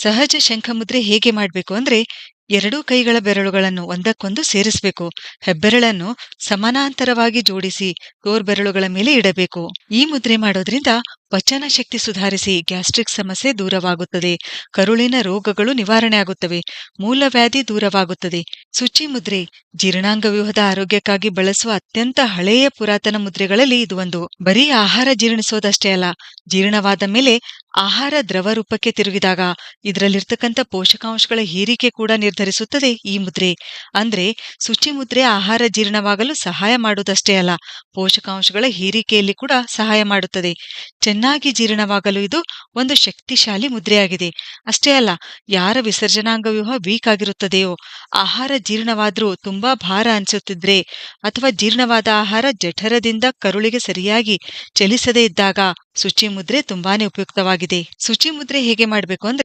ಸಹಜ ಶಂಖಮುದ್ರೆ ಹೇಗೆ ಮಾಡಬೇಕು ಅಂದ್ರೆ ಎರಡೂ ಕೈಗಳ ಬೆರಳುಗಳನ್ನು ಒಂದಕ್ಕೊಂದು ಸೇರಿಸಬೇಕು. ಹೆಬ್ಬೆರಳನ್ನು ಸಮಾನಾಂತರವಾಗಿ ಜೋಡಿಸಿ ತೋರ್ಬೆರಳುಗಳ ಮೇಲೆ ಇಡಬೇಕು. ಈ ಮುದ್ರೆ ಮಾಡೋದ್ರಿಂದ ಪಚನ ಶಕ್ತಿ ಸುಧಾರಿಸಿ ಗ್ಯಾಸ್ಟ್ರಿಕ್ ಸಮಸ್ಯೆ ದೂರವಾಗುತ್ತದೆ. ಕರುಳಿನ ರೋಗಗಳು ನಿವಾರಣೆ ಆಗುತ್ತವೆ. ಮೂಲವ್ಯಾಧಿ ದೂರವಾಗುತ್ತದೆ. ಶುಚಿ ಮುದ್ರೆ ಜೀರ್ಣಾಂಗ ವ್ಯೂಹದ ಆರೋಗ್ಯಕ್ಕಾಗಿ ಬಳಸುವ ಅತ್ಯಂತ ಹಳೆಯ ಪುರಾತನ ಮುದ್ರೆಗಳಲ್ಲಿ ಇದು ಒಂದು. ಬರೀ ಆಹಾರ ಜೀರ್ಣಿಸೋದಷ್ಟೇ ಅಲ್ಲ, ಜೀರ್ಣವಾದ ಮೇಲೆ ಆಹಾರ ದ್ರವ ರೂಪಕ್ಕೆ ತಿರುಗಿದಾಗ ಇದರಲ್ಲಿರ್ತಕ್ಕಂಥ ಪೋಷಕಾಂಶಗಳ ಹೀರಿಕೆ ಕೂಡ ನಿರ್ಧರಿಸುತ್ತದೆ ಈ ಮುದ್ರೆ. ಅಂದ್ರೆ ಶುಚಿ ಮುದ್ರೆ ಆಹಾರ ಜೀರ್ಣವಾಗಲು ಸಹಾಯ ಮಾಡುವುದಷ್ಟೇ ಅಲ್ಲ, ಪೋಷಕಾಂಶಗಳ ಹೀರಿಕೆಯಲ್ಲಿ ಕೂಡ ಸಹಾಯ ಮಾಡುತ್ತದೆ. ಚೆನ್ನಾಗಿ ಜೀರ್ಣವಾಗಲು ಇದು ಒಂದು ಶಕ್ತಿಶಾಲಿ ಮುದ್ರೆಯಾಗಿದೆ. ಅಷ್ಟೇ ಅಲ್ಲ, ಯಾರ ವಿಸರ್ಜನಾಂಗ ವ್ಯೂಹ ವೀಕ್ ಆಗಿರುತ್ತದೆಯೋ, ಆಹಾರ ಜೀರ್ಣವಾದರೂ ತುಂಬಾ ಭಾರ ಅನಿಸುತ್ತಿದ್ರೆ, ಅಥವಾ ಜೀರ್ಣವಾದ ಆಹಾರ ಜಠರದಿಂದ ಕರುಳಿಗೆ ಸರಿಯಾಗಿ ಚಲಿಸದೇ ಇದ್ದಾಗ ಶುಚಿ ಮುದ್ರೆ ತುಂಬಾನೇ ಉಪಯುಕ್ತವಾಗಿದೆ. ಶುಚಿ ಮುದ್ರೆ ಹೇಗೆ ಮಾಡಬೇಕು ಅಂದ್ರೆ